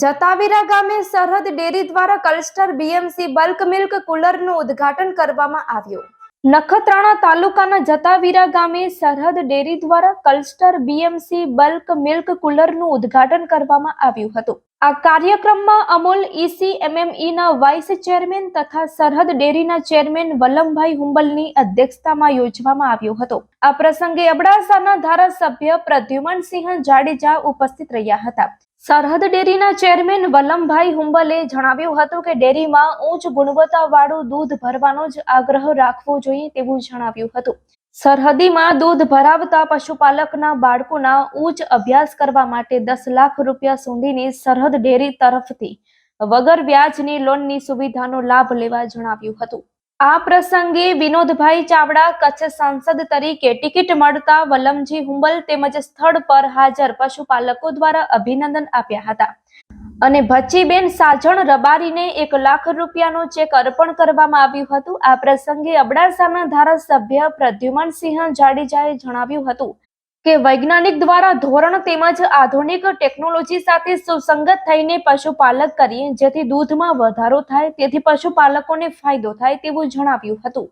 જતાવીરા ગામે સરહદ ડેરી દ્વારા cluster BMC bulk milk કુલરનું ઉદ્ઘાટન કરવામાં આવ્યું. નખત્રાણા તાલુકાના જતાવીરા ગામે સરહદ ડેરી દ્વારા કલસ્ટર બીએમસી બલ્ક મિલ્ક કુલરનું ઉદ્ઘાટન કરવામાં આવ્યું હતું. આ કાર્યક્રમમાં અમૂલ ઈસી એમએમઈના વાઇસ ચેરમેન તથા સરહદ ડેરીના ચેરમેન વલ્લભભાઈ હુંબલની અધ્યક્ષતામાં યોજવામાં આવ્યો હતો. આ પ્રસંગે અબડાસાના ધારાસભ્ય પ્રદ્યુમનસિંહ જાડેજા ઉપસ્થિત રહ્યા હતા. સરહદ ડેરીના ચેરમેન વલ્લભભાઈ હુંબલે જણાવ્યું હતું કે ડેરીમાં ઉચ્ચ ગુણવત્તાવાળું દૂધ ભરવાનો જ આગ્રહ રાખવો જોઈએ તેવું જણાવ્યું હતું. સરહદીમાં દૂધ ભરાવતા પશુપાલકના બાળકોના ઉચ્ચ અભ્યાસ કરવા માટે દસ લાખ રૂપિયા સુધીની સરહદ ડેરી તરફથી વગર વ્યાજની લોનની સુવિધાનો લાભ લેવા જણાવ્યું હતું. આ પ્રસંગે વિનોદભાઈ ચાવડા, કચ્છ સાંસદ તરીકે ટિકિટ મળતા વલમજી હુંબલ તેમજ સ્થળ પર હાજર પશુપાલકો દ્વારા અભિનંદન આપ્યા હતા. અને ભચ્ચીબેન સાજણ રબારીને એક લાખ રૂપિયાનો ચેક અર્પણ કરવામાં આવ્યું હતું. આ પ્રસંગે અબડાસાના ધારાસભ્ય પ્રદ્યુમનસિંહ જાડેજાએ જણાવ્યું હતું કે વૈજ્ઞાનિક દ્વારા ધોરણ તેમજ આધુનિક ટેકનોલોજી સાથે સુસંગત થઈને પશુપાલક કરીએ, જેથી દૂધમાં વધારો થાય, તેથી પશુપાલકોને ફાયદો થાય તેવું જણાવ્યું હતું.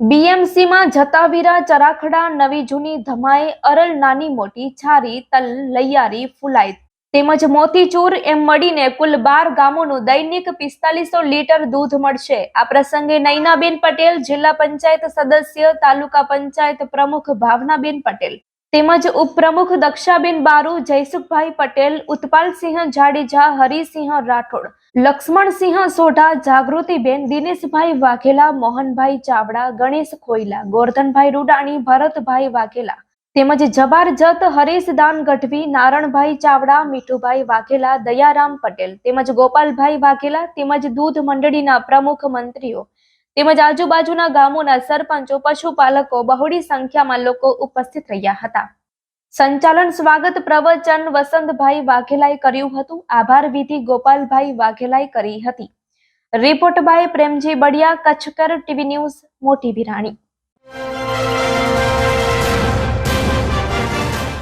બીએમસીમાં જતાવીરા ચરાખડા, નવી જૂની ધમાએ, અરલ નાની મોટી, છારી, તલ, લૈયારી ફુલાઈ તેમજ મોતીચૂર એમ મળીને કુલ બાર ગામોનું દૈનિક પિસ્તાલીસો લીટર દૂધ મળશે. આ પ્રસંગે નૈનાબેન પટેલ, જિલ્લા પંચાયત સદસ્ય, તાલુકા પંચાયત પ્રમુખ ભાવનાબેન પટેલ તેમજ ઉપપ્રમુખ દક્ષાબેન બારુ, જયસુખભાઈ પટેલ, ઉત્પાલસિંહ જાડેજા, હરિસિંહ રાઠોડ, લક્ષ્મણસિંહ સોઢા, જાગૃતિબેન, દિનેશભાઈ વાઘેલા, મોહનભાઈ ચાવડા, ગણેશ ખોઈલા ગોરધનભાઈ રૂડાણી, ભરતભાઈ વાઘેલા તેમજ જબારજત હરીશદાન ગઢવી, નારણભાઈ ચાવડા, મીઠુભાઈ વાઘેલા, દયારામ પટેલ તેમજ ગોપાલભાઈ વાઘેલા તેમજ દૂધ મંડળીના પ્રમુખ મંત્રીઓ તેમજ આજુબાજુના ગામોના સરપંચો, પશુપાલકો બહોળી સંખ્યામાં લોકો ઉપસ્થિત રહ્યા હતા. સંચાલન સ્વાગત પ્રવચન વસંતભાઈ વાઘેલાએ કર્યું હતું. આભાર વિધિ ગોપાલભાઈ વાઘેલાએ કરી હતી. Report by Premji Badiya, Kutchkar TV news, Moti Birani